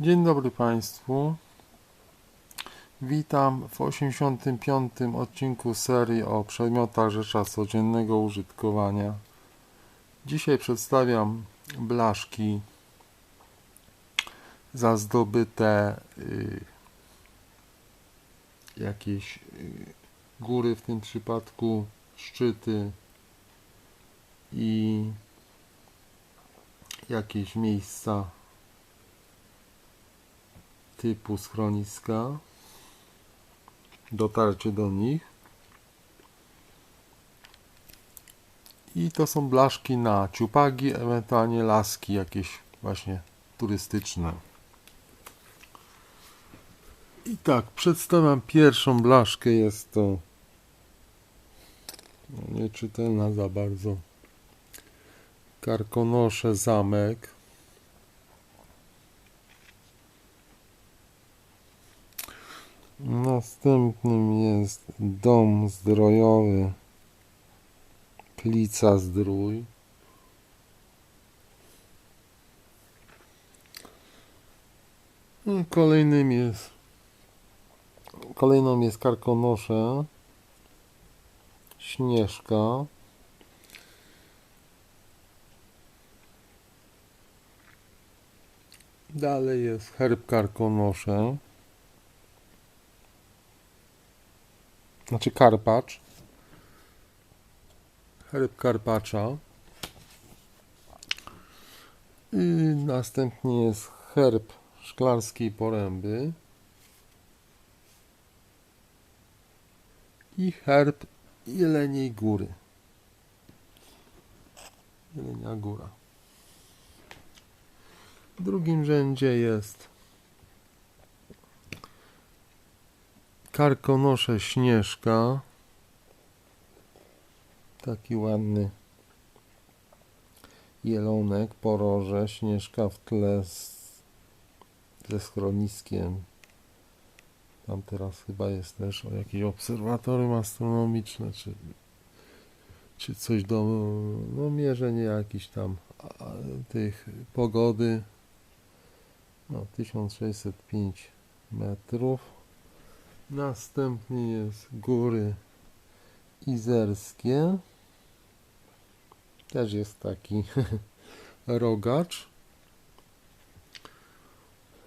Dzień dobry Państwu. Witam w 85. odcinku serii o przedmiotach rzecza codziennego użytkowania. Dzisiaj przedstawiam blaszki za zdobyte y, jakieś y, góry, w tym przypadku szczyty i jakieś miejsca typu schroniska, dotarcie do nich. I to są blaszki na ciupagi, ewentualnie laski jakieś właśnie turystyczne. I tak, przedstawiam pierwszą blaszkę, jest to no, za bardzo. Karkonosze zamek. Następnym jest dom zdrojowy Plica Zdrój. No, Kolejnym jest kolejną jest Karkonosze Śnieżka. Dalej jest herb Karkonosze. Znaczy karpacz. Herb karpacza. I następnie jest herb szklarskiej poręby. I herb jeleniej góry. Jelenia góra. W drugim rzędzie jest Karkonosze Śnieżka. Taki ładny jelonek, poroże, śnieżka w tle z, ze schroniskiem. Tam teraz chyba jest też o jakieś obserwatorium astronomiczne, czy, czy coś do no, mierzenie jakichś tam a, tych pogody. No, 1605 metrów. Następnie jest góry izerskie. Też jest taki rogacz.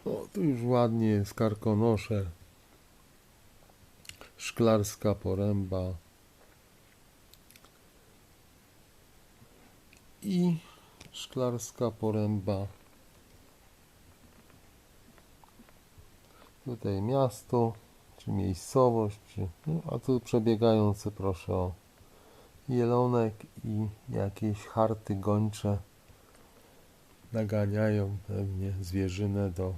O, tu już ładnie jest karkonosze. Szklarska poręba. I szklarska poręba. Tutaj miasto miejscowość, no, a tu przebiegający proszę o jelonek i jakieś harty gończe naganiają pewnie zwierzynę do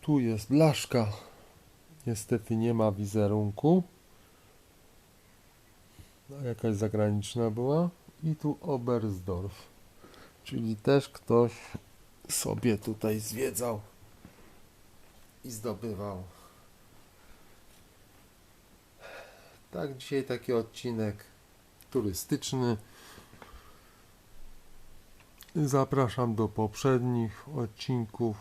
tu jest blaszka. Niestety nie ma wizerunku. No, jakaś zagraniczna była. I tu Oberstdorf. Czyli też ktoś sobie tutaj zwiedzał i zdobywał Tak, dzisiaj taki odcinek turystyczny. Zapraszam do poprzednich odcinków.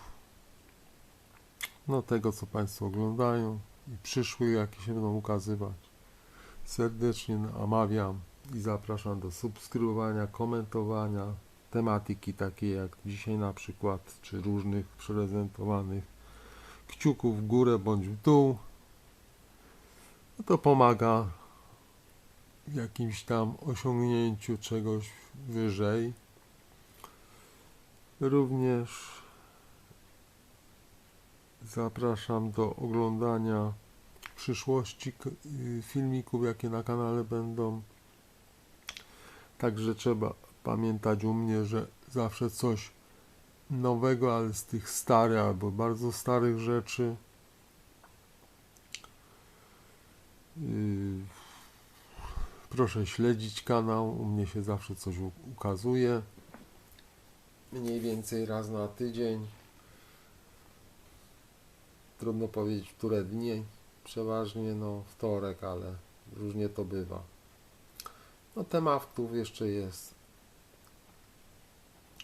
No tego, co Państwo oglądają i przyszłych, jakie się będą ukazywać. Serdecznie namawiam i zapraszam do subskrybowania, komentowania tematyki takie jak dzisiaj na przykład, czy różnych prezentowanych kciuków w górę bądź w dół to pomaga w jakimś tam osiągnięciu czegoś wyżej. Również zapraszam do oglądania w przyszłości y, filmików, jakie na kanale będą. Także trzeba pamiętać u mnie, że zawsze coś nowego, ale z tych starych albo bardzo starych rzeczy proszę śledzić kanał, u mnie się zawsze coś ukazuje. Mniej więcej raz na tydzień. Trudno powiedzieć, które dni. Przeważnie no wtorek, ale różnie to bywa. No tematów jeszcze jest.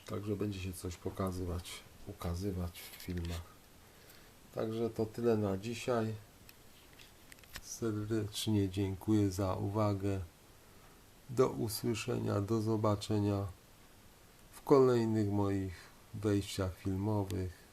Także będzie się coś pokazywać. ukazywać w filmach. Także to tyle na dzisiaj. Serdecznie dziękuję za uwagę. Do usłyszenia, do zobaczenia w kolejnych moich wejściach filmowych.